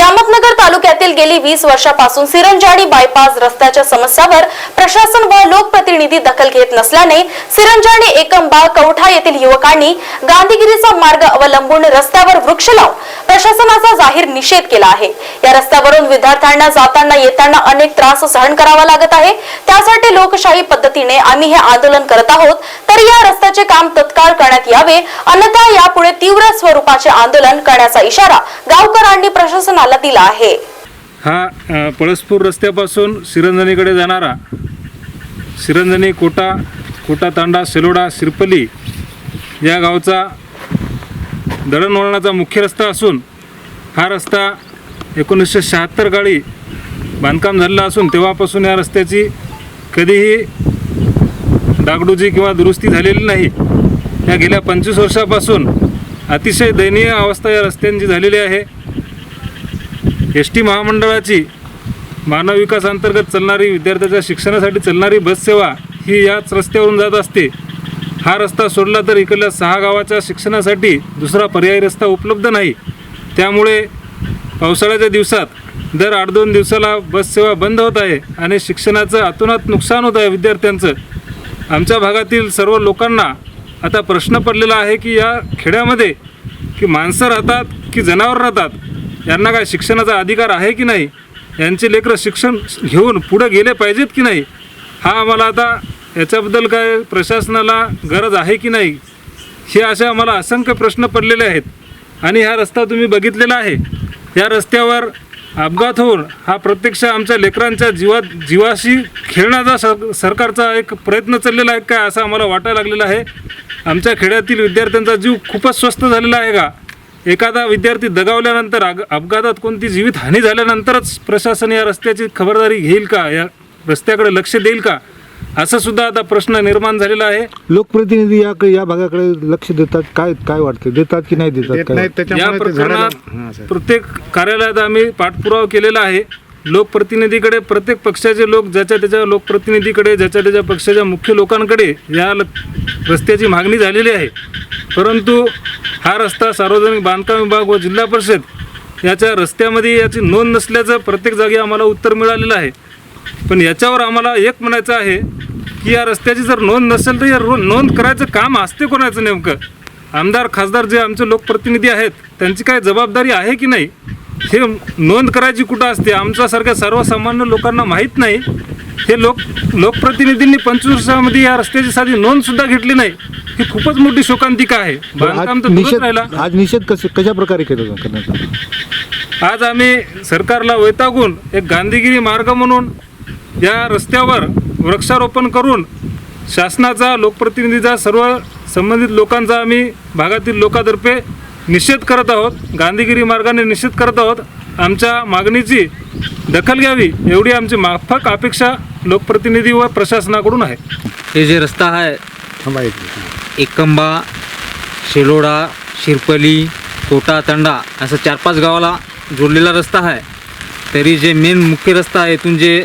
अहमदनगर तालुक्यातील गेली वीस वर्षापासून सिरंजाडी बायपास रस्त्याच्या समस्यावर प्रशासन व लोकप्रतिनिधी दखल घेत नसल्याने सिरंजाडी एकंबा कवठा येथील युवकांनी गांधीगिरीचा मार्ग अवलंबून रस्त्यावर वृक्ष लावून प्रशासनाचा जाहीर निषेध केला आहे. या रस्त्यावरून विद्यार्थ्यांना जाताना येताना अनेक त्रास सहन करावा लागत आहे. त्यासाठी लोकशाही पद्धतीने आम्ही हे आंदोलन करत आहोत. तर या रस्त्याचे काम तत्काळ करण्यात यावे. अन्यथा यापुढे तीव्र स्वरूपाचे आंदोलन करण्याचा इशारा गावकरांनी प्रशासनाला हालतीला आहे. हा पळसपूर रस्त्यापासून सिरंजनीकडे जाणारा सिरंजनी कोटा कोटा तांडा सेलोडा सिरपली या गावचा दळणवळणाचा मुख्य रस्ता असून हा रस्ता एकोणीसशे शहात्तर काळी बांधकाम झालेला असून तेव्हापासून या रस्त्याची कधीही डागडुजी किंवा दुरुस्ती झालेली नाही. या गेल्या पंचवीस वर्षापासून अतिशय दयनीय अवस्था या रस्त्यांची झालेली आहे. एस टी महामंडळाची मानव विकास अंतर्गत चालणारी विद्यार्थ्याच्या शिक्षणासाठी चालणारी बससेवा ही याच रस्त्यावरून जात असते. हा रस्ता सोडला तर इकडल्या सहा गावाच्या शिक्षणासाठी दुसरा पर्यायी रस्ता उपलब्ध नाही. त्यामुळे पावसाळ्याच्या दिवसात दर आठ दोन दिवसाला बससेवा बंद होत आहे आणि शिक्षणाचं अतोनात नुकसान होत आहे विद्यार्थ्यांचं. आमच्या भागातील सर्व लोकांना आता प्रश्न पडलेला आहे की या खेड्यामध्ये की माणसं राहतात की जनावर राहतात? यांना काय शिक्षणाचा अधिकार आहे की नाही? यांचे लेकरं शिक्षण घेऊन पुढं गेले पाहिजेत की नाही? हा आम्हाला आता याच्याबद्दल काय प्रशासनाला गरज आहे की नाही? हे असे आम्हाला असंख्य प्रश्न पडलेले आहेत. आणि हा रस्ता तुम्ही बघितलेला आहे. या रस्त्यावर अपघात होऊन हा प्रत्यक्ष आमच्या लेकरांच्या जीवात जीवाशी खेळण्याचा सर सरकारचा एक प्रयत्न चाललेला आहे काय असं आम्हाला वाटायला लागलेला आहे. आमच्या खेड्यातील विद्यार्थ्यांचा जीव खूपच स्वस्त झालेला आहे का? एखादा विद्यार्थी दगावल्यानंतर अपघातात कोणती जीवितहानी झाल्यानंतरच प्रशासन या रस्त्याची खबरदारी घेईल का? या रस्त्याकडे लक्ष देईल का? असं सुद्धा आता प्रश्न निर्माण झालेला आहे. लोकप्रतिनिधी या या भागाकडे लक्ष देतात. काय काय वाटतं? देतात की नाही देतात? देत काय नाहीत या हां, प्रकरणात. प्रत्येक कार्यालयात आम्ही पाठपुरावा केलेला आहे. लोकप्रतिनिधीकडे प्रत्येक पक्षाचे लोक ज्याच्या त्याच्या लोकप्रतिनिधीकडे ज्याच्या त्याच्या पक्षाच्या मुख्य लोकांकडे या ल रस्त्याची मागणी झालेली आहे. परंतु हा रस्ता सार्वजनिक बांधकाम विभाग व जिल्हा परिषद याच्या रस्त्यामध्ये याची नोंद नसल्याचं प्रत्येक जागी आम्हाला उत्तर मिळालेलं आहे. पण याच्यावर आम्हाला एक म्हणायचं आहे की या रस्त्याची जर नोंद नसेल तर या रो नोंद करायचं काम असते कोणाचं नेमकं? आमदार खासदार जे आमचे लोकप्रतिनिधी आहेत त्यांची काय जबाबदारी आहे की नाही? हे नोंद करायची कुठं असते? आमच्यासारख्या सर्वसामान्य लोकांना माहीत नाही. हे लोक लोकप्रतिनिधींनी पंचवीस वर्षामध्ये या रस्त्याची साधी नोंद सुद्धा घेतली नाही. ही खूपच मोठी शोकांतिका आहे? बांधकाम आज तर दूरच निषेध राहिला. आज निषेध कसे कशा प्रकारे केलं करण्यात आला? आज आम्ही सरकारला वैतागून एक गांधीगिरी मार्ग म्हणून या रस्त्यावर वृक्षारोपण करून शासनाचा लोकप्रतिनिधीचा सर्व संबंधित लोकांचा आम्ही भागातील लोकांतर्फे निषेध करत आहोत गांधीगिरी मार्गाने निषेध करत आहोत. आमच्या मागणीची दखल घ्यावी एवढी आमची माफक अपेक्षा लोकप्रतिनिधी व प्रशासनाकडून आहे. हे जे रस्ता आहे. एकंबा शेलोडा शिरपली कोटा तंडा असं चार पाच गावाला जोडलेला रस्ता आहे. तरी जे मेन मुख्य रस्ता आहे इथून जे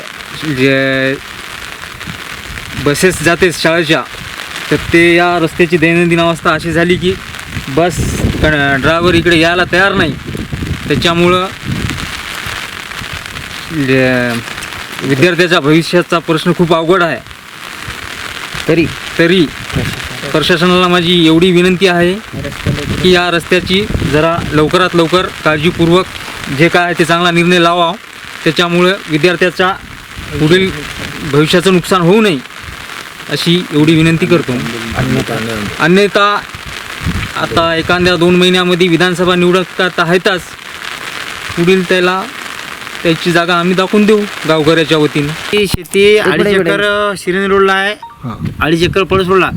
जे बसेस जाते शाळेच्या तर ते या रस्त्याची दैनंदिन अवस्था अशी झाली की बस ड्रायव्हर इकडे यायला तयार नाही. त्याच्यामुळं जे विद्यार्थ्याच्या भविष्याचा प्रश्न खूप अवघड आहे. तरी. तरी प्रशासनाला माझी एवढी विनंती आहे की या रस्त्याची जरा लवकरात लवकर काळजीपूर्वक जे काय आहे ते चांगला निर्णय लावा. त्याच्यामुळं विद्यार्थ्याच्या पुढील भविष्याचं नुकसान होऊ नये अशी एवढी विनंती करतो. अन्यथा आता एखाद्या दोन महिन्यामध्ये विधानसभा निवडतात आहेतच. पुढील त्याला त्याची जागा आम्ही दाखवून देऊ गावकऱ्याच्या वतीनं. ही शेती अडीच एकर शिरेने रोडला आहे. हां. अडीच एकर पळस रोडला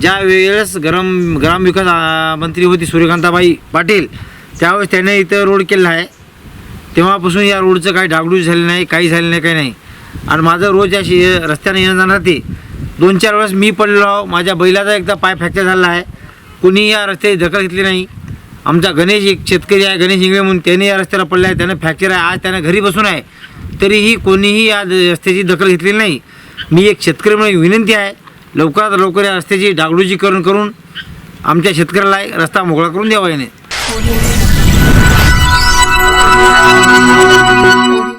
ज्या वेळेस गरम ग्रामविकास मंत्री होती सूर्यकांताबाई पाटील त्यावेळेस त्याने इथं रोड केलेला आहे. तेव्हापासून या रोडचं काही डागडूज झालं नाही काही झालं नाही काही नाही. आणि माझं रोज या शे रस्त्याने येणं जाणार ते. दोन चार वेळेस मी पडलेलो आहो. माझ्या बैलाचा एकदा पाय फ्रॅक्चर झाला आहे. कुणी या रस्त्याची दखल घेतली नाही. आमचा गणेश एक शेतकरी आहे गणेश इंगळे म्हणून त्याने या रस्त्याला पडला आहे त्यानं फ्रॅक्चर आहे आज त्यानं घरी बसून आहे. तरीही कोणीही या रस्त्याची दखल घेतलेली नाही. मी एक शेतकरी म्हणून विनंती आहे लवकरात लवकर या रस्त्याची डागडुजीकरण करून आमच्या शेतकऱ्याला रस्ता मोकळा करून द्यावा याने.